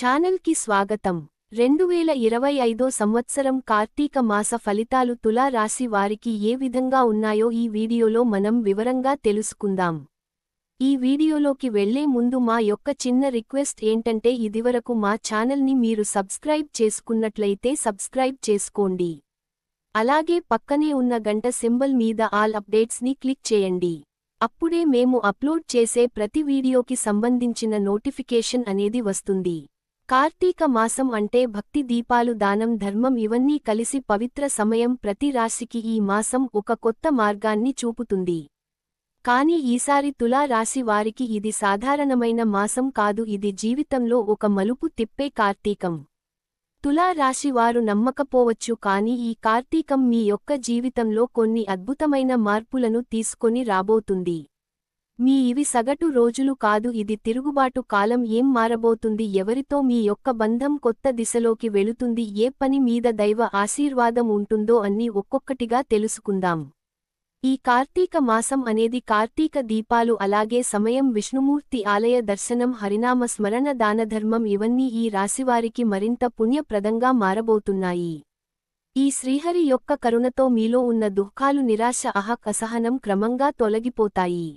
ఛానల్కి స్వాగతం. రెండు వేల ఇరవై ఐదో సంవత్సరం కార్తీక మాస ఫలితాలు తులా రాశి వారికి ఏ విధంగా ఉన్నాయో ఈ వీడియోలో మనం వివరంగా తెలుసుకుందాం. ఈ వీడియోలోకి వెళ్ళే ముందు మా యొక్క చిన్న రిక్వెస్ట్ ఏంటంటే ఇదివరకు మా ఛానల్ని మీరు సబ్స్క్రైబ్ చేసుకున్నట్లయితే సబ్స్క్రైబ్ చేసుకోండి. అలాగే పక్కనే ఉన్న గంట సింబల్ మీద ఆల్ అప్డేట్స్ని క్లిక్ చేయండి. అప్పుడే మేము అప్లోడ్ చేసే ప్రతి వీడియోకి సంబంధించిన నోటిఫికేషన్ అనేది వస్తుంది. కార్తీక మాసం అంటే భక్తి దీపాలు దానం ధర్మం ఇవన్నీ కలిసి పవిత్ర సమయం ప్రతి రాశికి ఈ మాసం ఒక కొత్త మార్గాన్ని చూపుతుంది. కాని ఈసారి తులా రాశి వారికి ఇది సాధారణమైన మాసం కాదు ఇది జీవితంలో ఒక మలుపు తిప్పే కార్తీకం. తులా రాశి వారు నమ్మకపోవచ్చు కాని ఈ కార్తీకం మీ యొక్క జీవితంలో కొన్ని అద్భుతమైన మార్పులను తీసుకొని రాబోతుంది. మీ ఇవి సగటు రోజులు కాదు ఇది తిరుగుబాటు కాలం. ఏం మారబోతుంది? ఎవరితో మీ యొక్క బంధం కొత్త దిశలోకి వెళుతుంది? ఏ పని మీద దైవ ఆశీర్వాదం ఉంటుందో అన్ని ఒక్కొక్కటిగా తెలుసుకుందాం. ఈ కార్తీక మాసం అనేది కార్తీక దీపాలు అలాగే సమయం విష్ణుమూర్తి ఆలయ దర్శనం హరినామ స్మరణ దానధర్మం ఇవన్నీ ఈ రాశివారికి మరింత పుణ్యప్రదంగా మారబోతున్నాయి. ఈ శ్రీహరి యొక్క కరుణతో మీలో ఉన్న దుఃఖాలు నిరాశ అహక్ అసహనం క్రమంగా తొలగిపోతాయి.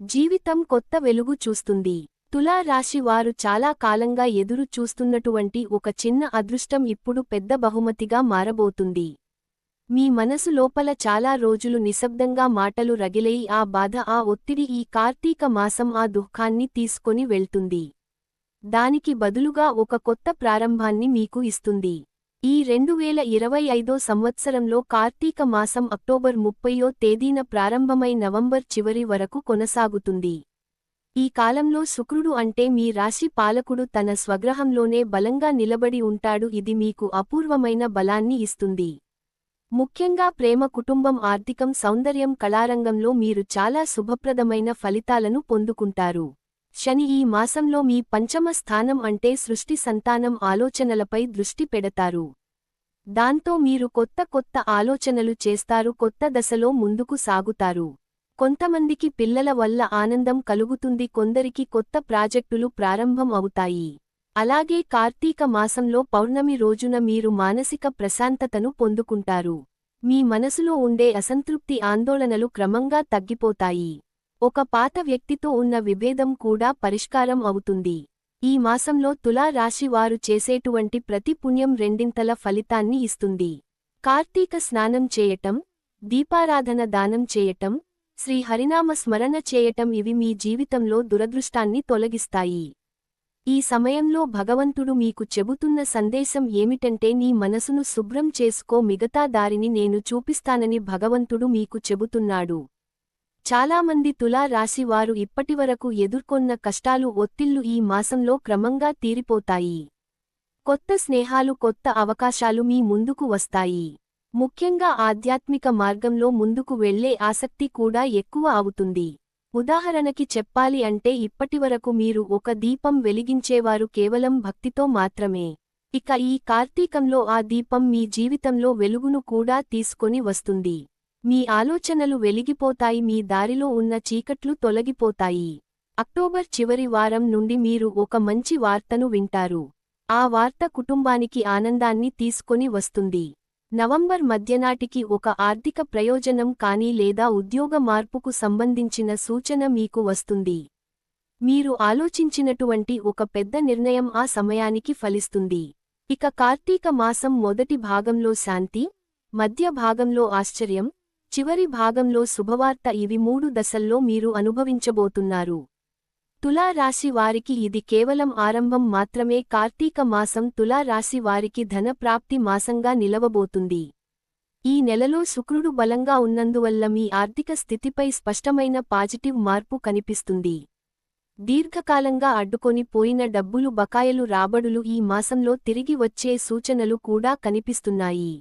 జీవితం కొత్త వెలుగు చూస్తుంది. తులా రాశి వారు చాలా కాలంగా ఎదురు చూస్తున్నటువంటి ఒక చిన్న అదృష్టం ఇప్పుడు పెద్ద బహుమతిగా మారబోతుంది. మీ మనసు లోపల చాలా రోజులు నిశ్శబ్దంగా మాటలు రగిలేయి ఆ బాధ ఆ ఒత్తిడి ఈ కార్తీక మాసం ఆ దుఃఖాన్ని తీసుకొని వెళ్తుంది. దానికి బదులుగా ఒక కొత్త ప్రారంభాన్ని మీకు ఇస్తుంది. ఈ రెండు వేల ఇరవై ఐదో సంవత్సరంలో కార్తీక మాసం అక్టోబర్ ముప్పయో తేదీన ప్రారంభమై నవంబర్ చివరి వరకు కొనసాగుతుంది. ఈ కాలంలో శుక్రుడు అంటే మీ రాశి పాలకుడు తన స్వగ్రహంలోనే బలంగా నిలబడి ఉంటాడు ఇది మీకు అపూర్వమైన బలాన్ని ఇస్తుంది. ముఖ్యంగా ప్రేమ కుటుంబం ఆర్థికం సౌందర్యం కళారంగంలో మీరు చాలా శుభప్రదమైన ఫలితాలను పొందుకుంటారు. శని ఈ మాసంలో మీ పంచమ స్థానం అంటే సృష్టి సంతానం ఆలోచనలపై దృష్టి పెడతారు. దాంతో మీరు కొత్త కొత్త ఆలోచనలు చేస్తారు కొత్త దశలో ముందుకు సాగుతారు. కొంతమందికి పిల్లల వల్ల ఆనందం కలుగుతుంది కొందరికి కొత్త ప్రాజెక్టులు ప్రారంభం అవుతాయి. అలాగే కార్తీక మాసంలో పౌర్ణమి రోజున మీరు మానసిక ప్రశాంతతను పొందుకుంటారు. మీ మనసులో ఉండే అసంతృప్తి ఆందోళనలు క్రమంగా తగ్గిపోతాయి. ఒక పాత వ్యక్తితో ఉన్న విభేదం కూడా పరిష్కారం అవుతుంది. ఈ మాసంలో తులా రాశి వారు చేసేటువంటి ప్రతి పుణ్యం రెండింతల ఫలితాన్ని ఇస్తుంది. కార్తీక స్నానం చేయటం దీపారాధన దానం చేయటం శ్రీ హరినామ స్మరణ చేయటం ఇవి మీ జీవితంలో దురదృష్టాన్ని తొలగిస్తాయి. ఈ సమయంలో భగవంతుడు మీకు చెబుతున్న సందేశం ఏమిటంటే నీ మనసును శుభ్రం చేసుకో మిగతా దారిని నేను చూపిస్తానని భగవంతుడు మీకు చెబుతున్నాడు. చాలామంది తులా రాశి వారు ఇప్పటివరకు ఎదుర్కొన్న కష్టాలు ఒత్తిళ్ళు ఈ మాసంలో క్రమంగా తీరిపోతాయి. కొత్త స్నేహాలు కొత్త అవకాశాలు మీ ముందుకు వస్తాయి. ముఖ్యంగా ఆధ్యాత్మిక మార్గంలో ముందుకు వెళ్ళే ఆసక్తి కూడా ఎక్కువ అవుతుంది. ఉదాహరణకి చెప్పాలి అంటే ఇప్పటివరకు మీరు ఒక దీపం వెలిగించేవారు కేవలం భక్తితో మాత్రమే. ఇక ఈ కార్తీకంలో ఆ దీపం మీ జీవితంలో వెలుగును కూడా తీసుకొని వస్తుంది. మీ ఆలోచనలు వెలిగిపోతాయి మీ దారిలో ఉన్న చీకట్లు తొలగిపోతాయి. అక్టోబర్ చివరి వారం నుండి మీరు ఒక మంచి వార్తను వింటారు. ఆ వార్త కుటుంబానికి ఆనందాన్ని తీసుకొని వస్తుంది. నవంబర్ మధ్యనాటికి ఒక ఆర్థిక ప్రయోజనం కానీ లేదా ఉద్యోగ మార్పుకు సంబంధించిన సూచన మీకు వస్తుంది. మీరు ఆలోచించినటువంటి ఒక పెద్ద నిర్ణయం ఆ సమయానికి ఫలిస్తుంది. ఇక కార్తీక మాసం మొదటి భాగంలో శాంతి మధ్య భాగంలో ఆశ్చర్యం చివరి భాగంలో శుభవార్త ఇవి మూడు దశల్లో మీరు అనుభవించబోతున్నారు. తులా రాశి వారికి ఇది కేవలం ఆరంభం మాత్రమే. కార్తీక మాసం తులా రాశి వారికి ధనప్రాప్తి మాసంగా నిలవబోతుంది. ఈ నెలలో శుక్రుడు బలంగా ఉన్నందువల్ల మీ ఆర్థిక స్థితిపై స్పష్టమైన పాజిటివ్ మార్పు కనిపిస్తుంది. దీర్ఘకాలంగా అడ్డుకొని పోయిన డబ్బులు బకాయలు రాబడులు ఈ మాసంలో తిరిగి వచ్చే సూచనలు కూడా కనిపిస్తున్నాయి.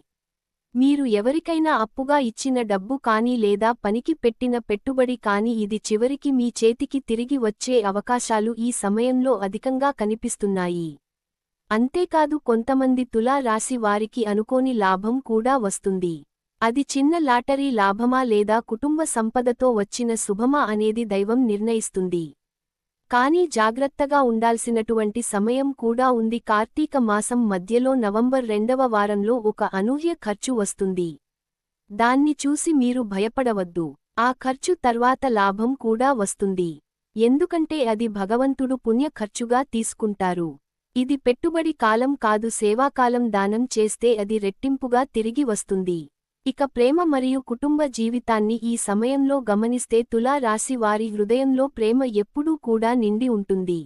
మీరు ఎవరికైనా అప్పుగా ఇచ్చిన డబ్బు కానీ లేదా పనికి పెట్టిన పెట్టుబడి కానీ ఇది చివరికి మీ చేతికి తిరిగి వచ్చే అవకాశాలు ఈ సమయంలో అధికంగా కనిపిస్తున్నాయి. అంతేకాదు కొంతమంది తులా రాశి వారికి అనుకోని లాభం కూడా వస్తుంది. అది చిన్న లాటరీ లాభమా లేదా కుటుంబ సంపదతో వచ్చిన శుభమా అనేది దైవం నిర్ణయిస్తుంది. కానీ జాగ్రత్తగా ఉండాల్సినటువంటి సమయం కూడా ఉంది. కార్తీక మాసం మధ్యలో నవంబర్ రెండవ వారంలో ఒక అనూహ్య ఖర్చు వస్తుంది. దాన్ని చూసి మీరు భయపడవద్దు. ఆ ఖర్చు తర్వాత లాభం కూడా వస్తుంది. ఎందుకంటే అది భగవంతుడు పుణ్య ఖర్చుగా తీసుకుంటారు. ఇది పెట్టుబడి కాలం కాదు సేవాకాలం దానం చేస్తే అది రెట్టింపుగా తిరిగి వస్తుంది. ఇక ప్రేమ మరియు కుటుంబ జీవితాన్ని ఈ సమయంలో గమనిస్తే తులా రాశి వారి హృదయంలో ప్రేమ ఎప్పుడూ కూడా నిండి ఉంటుంది.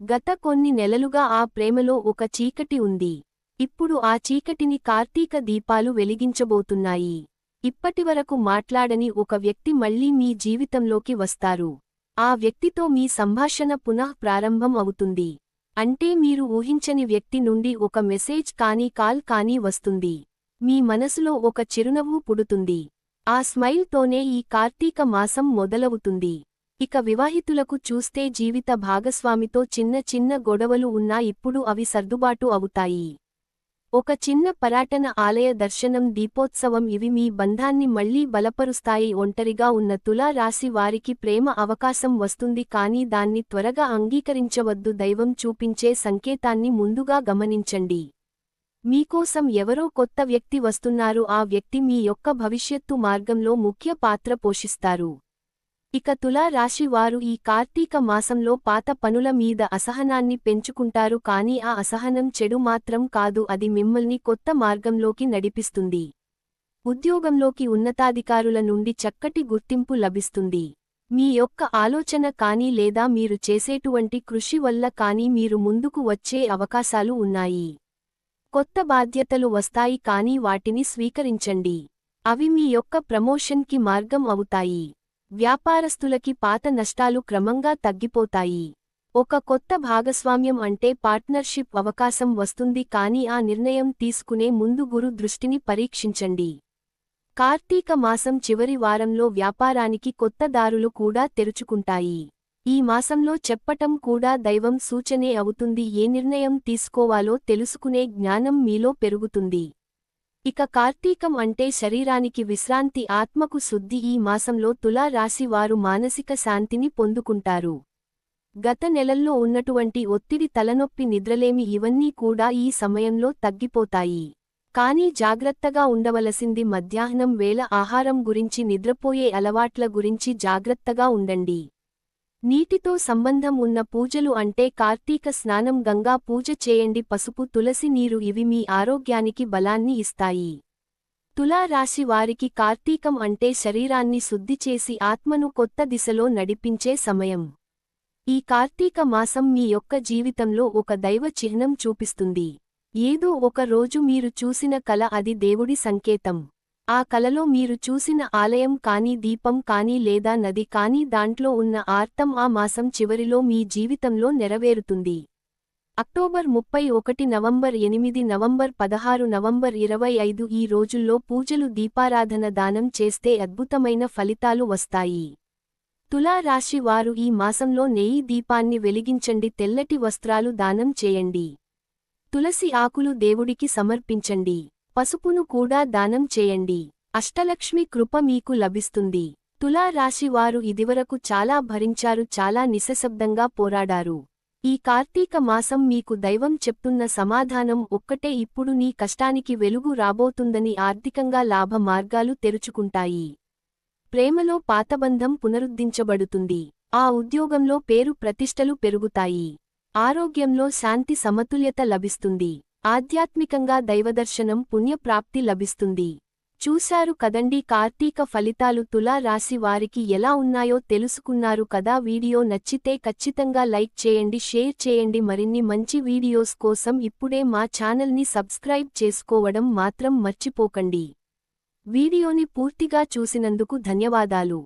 గత కొన్ని నెలలుగా ఆ ప్రేమలో ఒక చీకటి ఉంది. ఇప్పుడు ఆ చీకటిని కార్తీక దీపాలు వెలిగించబోతున్నాయి. ఇప్పటివరకు మాట్లాడని ఒక వ్యక్తి మళ్ళీ మీ జీవితంలోకి వస్తారు. ఆ వ్యక్తితో మీ సంభాషణ పునః ప్రారంభం అవుతుంది. అంటే మీరు ఊహించని వ్యక్తి నుండి ఒక మెసేజ్ కానీ కాల్ కానీ వస్తుంది. మీ మనసులో ఒక చిరునవ్వు పుడుతుంది. ఆ స్మైల్తోనే ఈ కార్తీక మాసం మొదలవుతుంది. ఇక వివాహితులకు చూస్తే జీవిత భాగస్వామితో చిన్న చిన్న గొడవలు ఉన్నా ఇప్పుడు అవి సర్దుబాటు అవుతాయి. ఒక చిన్న పరాటన ఆలయ దర్శనం దీపోత్సవం ఇవి మీ బంధాన్ని మళ్ళీ బలపరుస్తాయి. ఒంటరిగా ఉన్న తులా రాశి వారికి ప్రేమ అవకాశం వస్తుంది కానీ దాన్ని త్వరగా అంగీకరించవద్దు. దైవం చూపించే సంకేతాన్ని ముందుగా గమనించండి. మీకోసం ఎవరో కొత్త వ్యక్తి వస్తున్నారు. ఆ వ్యక్తి మీ యొక్క భవిష్యత్తు మార్గంలో ముఖ్య పాత్ర పోషిస్తారు. ఇక తులా రాశి వారు ఈ కార్తీక మాసంలో పాత పనుల మీద అసహనాన్ని పెంచుకుంటారు. కాని ఆ అసహనం చెడు మాత్రం కాదు. అది మిమ్మల్ని కొత్త మార్గంలోకి నడిపిస్తుంది. ఉద్యోగంలోకి ఉన్నతాధికారుల నుండి చక్కటి గుర్తింపు లభిస్తుంది. మీ యొక్క ఆలోచన కానీ లేదా మీరు చేసేటువంటి కృషి వల్ల కానీ మీరు ముందుకు వచ్చే అవకాశాలు ఉన్నాయి. కొత్త బాధ్యతలు వస్తాయి కానీ వాటిని స్వీకరించండి. అవి మీ యొక్క ప్రమోషన్కి మార్గం అవుతాయి. వ్యాపారస్తులకి పాత నష్టాలు క్రమంగా తగ్గిపోతాయి. ఒక కొత్త భాగస్వామ్యం అంటే పార్ట్నర్షిప్ అవకాశం వస్తుంది కానీ ఆ నిర్ణయం తీసుకునే ముందు గురు దృష్టిని పరీక్షించండి. కార్తీక మాసం చివరి వారంలో వ్యాపారానికి కొత్త దారులు కూడా తెరుచుకుంటాయి. ఈ మాసంలో చెప్పటం కూడా దైవం సూచనే అవుతుంది. ఏ నిర్ణయం తీసుకోవాలో తెలుసుకునే జ్ఞానం మీలో పెరుగుతుంది. ఇక కార్తీకం అంటే శరీరానికి విశ్రాంతి ఆత్మకు శుద్ధి. ఈ మాసంలో తులా రాశి వారు మానసిక శాంతిని పొందుకుంటారు. గత నెలల్లో ఉన్నటువంటి ఒత్తిడి తలనొప్పి నిద్రలేమి ఇవన్నీ కూడా ఈ సమయంలో తగ్గిపోతాయి. కానీ జాగ్రత్తగా ఉండవలసింది మధ్యాహ్నం వేళ ఆహారం గురించి నిద్రపోయే అలవాట్ల గురించి జాగ్రత్తగా ఉండండి. నీటితో సంబంధం ఉన్న పూజలు అంటే కార్తీక స్నానం గంగా పూజ చేయండి. పసుపు తులసి నీరు ఇవి మీ ఆరోగ్యానికి బలాన్ని ఇస్తాయి. తులా రాశి వారికి కార్తీకం అంటే శరీరాన్ని శుద్ధి చేసి ఆత్మను కొత్త దిశలో నడిపించే సమయం. ఈ కార్తీక మాసం మీ యొక్క జీవితంలో ఒక దైవ చిహ్నం చూపిస్తుంది. ఏదో ఒక రోజు మీరు చూసిన కల అది దేవుడి సంకేతం. ఆ కలలో మీరు చూసిన ఆలయం కానీ దీపం కానీ లేదా నది కానీ దాంట్లో ఉన్న ఆర్తం ఆ మాసం చివరిలో మీ జీవితంలో నెరవేరుతుంది. అక్టోబర్ ముప్పై ఒకటి నవంబర్ ఎనిమిది నవంబర్ పదహారు నవంబర్ ఇరవై ఐదు ఈ రోజుల్లో పూజలు దీపారాధన దానం చేస్తే అద్భుతమైన ఫలితాలు వస్తాయి. తులారాశి వారు ఈ మాసంలో నెయ్యి దీపాన్ని వెలిగించండి తెల్లటి వస్త్రాలు దానం చేయండి. తులసి ఆకులు దేవుడికి సమర్పించండి. పసుపును కూడా దానం చేయండి. అష్టలక్ష్మి కృప మీకు లభిస్తుంది. తులా రాశివారు ఇదివరకు చాలా భరించారు చాలా నిశశబ్దంగా పోరాడారు. ఈ కార్తీక మాసం మీకు దైవం చెప్తున్న సమాధానం ఒక్కటే ఇప్పుడు నీ కష్టానికి వెలుగు రాబోతుందని ఆర్థికంగా లాభ మార్గాలు తెరుచుకుంటాయి. ప్రేమలో పాతబంధం పునరుద్ధరించబడుతుంది ఆ ఉద్యోగంలో పేరు ప్రతిష్టలు పెరుగుతాయి. ఆరోగ్యంలో శాంతి సమతుల్యత లభిస్తుంది. ఆధ్యాత్మికంగా దైవదర్శనం పుణ్యప్రాప్తి లభిస్తుంది. చూశారు కదండి కార్తీక ఫలితాలు తులా రాశి వారికి ఎలా ఉన్నాయో తెలుసుకున్నారు కదా. వీడియో నచ్చితే ఖచ్చితంగా లైక్ చేయండి షేర్ చేయండి. మరిన్ని మంచి వీడియోస్ కోసం ఇప్పుడే మా ఛానల్ని సబ్స్క్రైబ్ చేసుకోవడం మాత్రం మర్చిపోకండి. వీడియోని పూర్తిగా చూసినందుకు ధన్యవాదాలు.